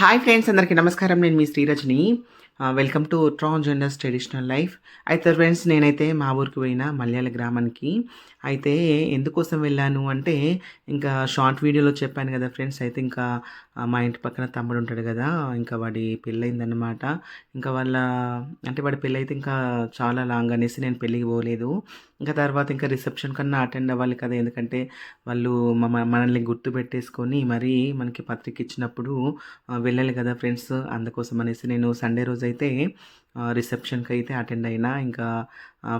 Hi friends అందరికీ నమస్కారం. నేను మీ Srirajani. Welcome to transgenders traditional life అయితే ఫ్రెండ్స్ నేనైతే మా ఊరికి పోయిన మలయాళ గ్రామానికి. అయితే ఎందుకోసం వెళ్ళాను అంటే ఇంకా షార్ట్ వీడియోలో చెప్పాను కదా ఫ్రెండ్స్ అయితే ఇంకా మా ఇంటి పక్కన తమ్ముడు ఉంటాడు కదా ఇంకా వాడి పెళ్ళయిందనమాట ఇంకా వాళ్ళ అంటే వాడి పెళ్ళి అయితే ఇంకా చాలా లాంగ్ అనేసి నేను పెళ్ళికి పోలేదు. ఇంకా తర్వాత ఇంకా రిసెప్షన్ కన్నా అటెండ్ అవ్వాలి కదా ఎందుకంటే వాళ్ళు మనల్ని గుర్తు పెట్టేసుకొని మరి మనకి పత్రిక ఇచ్చినప్పుడు వెళ్ళాలి కదా ఫ్రెండ్స్. అందుకోసం అనేసి నేను సండే రోజు అయితే రిసెప్షన్కి అయితే అటెండ్ అయినా ఇంకా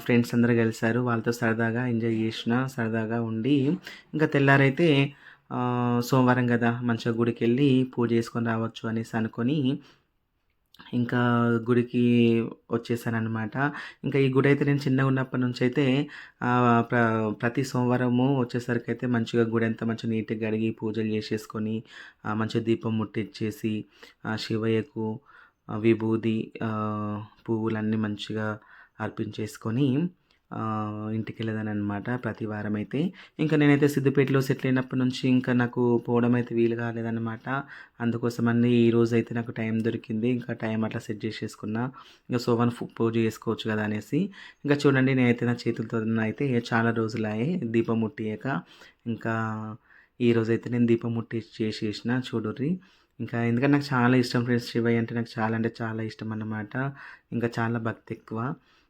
ఫ్రెండ్స్ అందరూ కలిశారు. వాళ్ళతో సరదాగా ఎంజాయ్ చేసిన సరదాగా ఉండి ఇంకా తెల్లారైతే సోమవారం కదా మంచిగా గుడికి వెళ్ళి పూజ చేసుకొని రావచ్చు అనేసి అనుకొని ఇంకా గుడికి వచ్చేసానమాట ఇంకా ఈ గుడి అయితే నేను చిన్నగా ఉన్నప్పటి నుంచి అయితే ప్ర ప్రతి సోమవారము వచ్చేసరికి అయితే మంచిగా గుడి అంతా మంచిగా నీట్గా కడిగి పూజలు చేసేసుకొని మంచిగా దీపం ముట్టించేసి శివయ్యకు విభూది పువ్వులన్నీ మంచిగా అర్పించేసుకొని ఇంటికి వెళ్ళేదాన్ని అనమాట ప్రతి వారం అయితే ఇంకా నేనైతే సిద్దిపేటలో సెటిల్ అయినప్పటి నుంచి ఇంకా నాకు పోవడం అయితే వీలు కాలేదన్నమాట. అందుకోసమని ఈ రోజు అయితే నాకు టైం దొరికింది. ఇంకా టైం అట్లా సెట్ చేసేసుకున్నా. ఇంకా సోవన్ పూజ చేసుకోవచ్చు కదా అనేసి. ఇంకా చూడండి నేనైతే నా చేతులతో అయితే చాలా రోజులయ్యాయి దీపం ముట్టియాక ఇంకా ఈ రోజు అయితే నేను దీపం ముట్టి చేసేసిన చూడుర్రి. ఇంకా ఎందుకంటే నాకు చాలా ఇష్టం ఫ్రెండ్స్ శివయ్య అంటే నాకు చాలా అంటే చాలా ఇష్టం అన్నమాట ఇంకా చాలా భక్తి ఎక్కువ.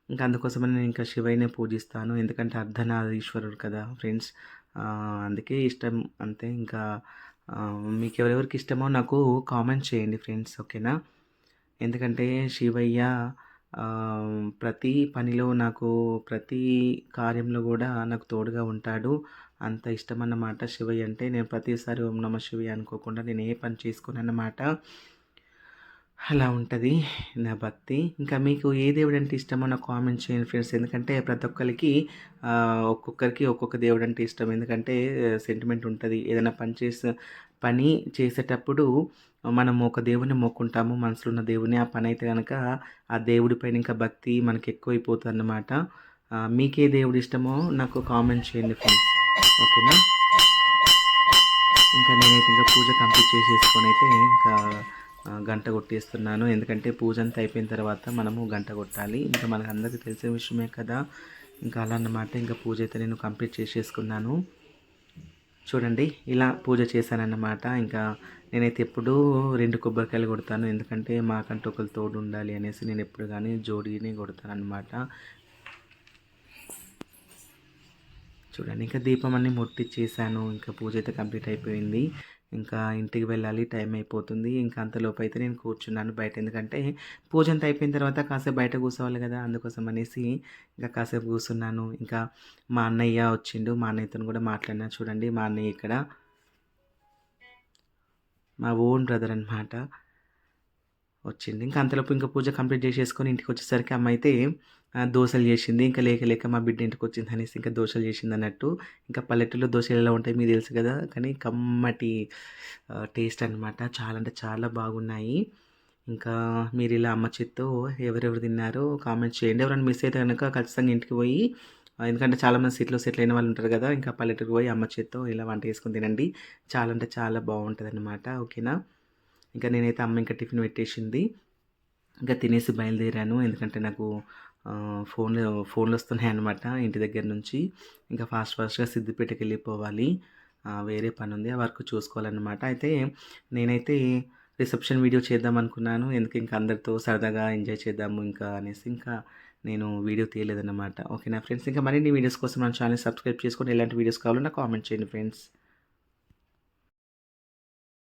ఇంకా అందుకోసమని నేను ఇంకా శివయ్యనే పూజిస్తాను. ఎందుకంటే అర్ధనారీశ్వరుడు కదా ఫ్రెండ్స్. అందుకే ఇష్టం అంతే. ఇంకా మీకు ఎవరెవరికి ఇష్టమో నాకు కామెంట్ చేయండి ఫ్రెండ్స్ ఓకేనా? ఎందుకంటే శివయ్య ప్రతి పనిలో నాకు ప్రతి కార్యంలో కూడా నాకు తోడుగా ఉంటాడు. అంత ఇష్టం అన్నమాట శివయ్య అంటే. నేను ప్రతిసారి ఓం నమ శివయ్య అనుకోకుండా నేను ఏ పని చేసుకోను అన్నమాట అలా ఉంటుంది నా భక్తి. ఇంకా మీకు ఏ దేవుడు అంటే ఇష్టమో నాకు కామెంట్ చేయండి ఫ్రెండ్స్. ఎందుకంటే ప్రతి ఒక్కరికి ఒక్కొక్కరికి ఒక్కొక్క దేవుడు అంటే ఇష్టం. ఎందుకంటే సెంటిమెంట్ ఉంటుంది. ఏదైనా పని చేసే పని చేసేటప్పుడు మనం ఒక దేవుని మొక్కుంటాము మనసులో ఉన్న దేవుని ఆ పని అయితే కనుక ఆ దేవుడి పైన ఇంకా భక్తి మనకి ఎక్కువైపోతుంది అన్నమాట మీకే దేవుడు ఇష్టమో నాకు కామెంట్ చేయండి ఫ్రెండ్స్. ఓకేనా? ఇంకా నేనైతే ఇంకా పూజ కంప్లీట్ చేసేసుకొని అయితే ఇంకా గంట కొట్టేస్తున్నాను. ఎందుకంటే పూజ అంతా అయిపోయిన తర్వాత మనము గంట కొట్టాలి. ఇంకా మనకు అందరికీ తెలిసే విషయమే కదా. ఇంకా అలా అన్నమాట. ఇంకా పూజ అయితే నేను కంప్లీట్ చేసేసుకున్నాను. చూడండి ఇలా పూజ చేశానన్నమాట. ఇంకా నేనైతే ఎప్పుడూ రెండు కొబ్బరికాయలు కొడతాను. ఎందుకంటే మాకంటూ ఒకరు తోడు ఉండాలి అనేసి నేను ఎప్పుడు కానీ జోడీని కొడతాను అనమాట చూడండి. ఇంకా దీపం అన్ని ముట్టించేసాను ఇంకా పూజ అయితే కంప్లీట్ అయిపోయింది. ఇంకా ఇంటికి వెళ్ళాలి. టైం అయిపోతుంది. ఇంకా అంతలోపు అయితే నేను కూర్చున్నాను బయట. ఎందుకంటే పూజ అంతా అయిపోయిన తర్వాత కాసేపు బయట కూర్చోవాలి కదా. అందుకోసం అనేసి ఇంకా కాసేపు కూర్చున్నాను. ఇంకా మా అన్నయ్య వచ్చిండు. మా అన్నయ్యతో కూడా మాట్లాడినా చూడండి. మా అన్నయ్య ఇక్కడ. మా ఓన్ బ్రదర్ అనమాట వచ్చింది. ఇంకా అంతలోపు ఇంకా పూజ కంప్లీట్ చేసేసుకొని ఇంటికి వచ్చేసరికి అమ్మ అయితే దోశలు చేసింది. ఇంకా లేక లేక మా బిడ్డ ఇంటికి వచ్చింది అనేసి ఇంకా దోశలు చేసింది అన్నట్టు. ఇంకా పల్లెటూరులో దోశలు ఎలా ఉంటాయి మీకు తెలుసు కదా? కానీ కమ్మటి టేస్ట్ అనమాట చాలా అంటే చాలా బాగున్నాయి. ఇంకా మీరు ఇలా అమ్మ చేత్తో ఎవరెవరు తిన్నారో కామెంట్స్ చేయండి. ఎవరైనా మిస్ అయితే కనుక ఖచ్చితంగా ఇంటికి పోయి ఎందుకంటే చాలామంది సిటీలో సెటిల్ అయిన వాళ్ళు ఉంటారు కదా? ఇంకా పల్లెటూరు పోయి అమ్మ చేత్తో ఇలా వంట చేసుకుని తినండి. చాలా అంటే చాలా బాగుంటుంది అనమాట ఓకేనా? ఇంకా నేనైతే అమ్మ ఇంకా టిఫిన్ పెట్టేసింది. ఇంకా తినేసి బయలుదేరాను. ఎందుకంటే నాకు ఫోన్లో ఫోన్లు ఫోన్లు వస్తున్నాయి అనమాట ఇంటి దగ్గర నుంచి. ఇంకా ఫాస్ట్ ఫాస్ట్గా సిద్దిపేటకి వెళ్ళిపోవాలి. వేరే పని ఉంది. ఆ వర్క్ చూసుకోవాలన్నమాట. అయితే నేనైతే రిసెప్షన్ వీడియో చేద్దాం అనుకున్నాను. ఎందుకు ఇంకా అందరితో సరదాగా ఎంజాయ్ చేద్దాము ఇంకా అనేసి ఇంకా నేను వీడియో తీయలేదన్నమాట. ఓకేనా ఫ్రెండ్స్? ఇంకా మరిన్ని వీడియోస్ కోసం మన ఛానల్ సబ్స్క్రైబ్ చేసుకొని ఎలాంటి వీడియోస్ కావాలో నాకు కామెంట్ చేయండి ఫ్రెండ్స్.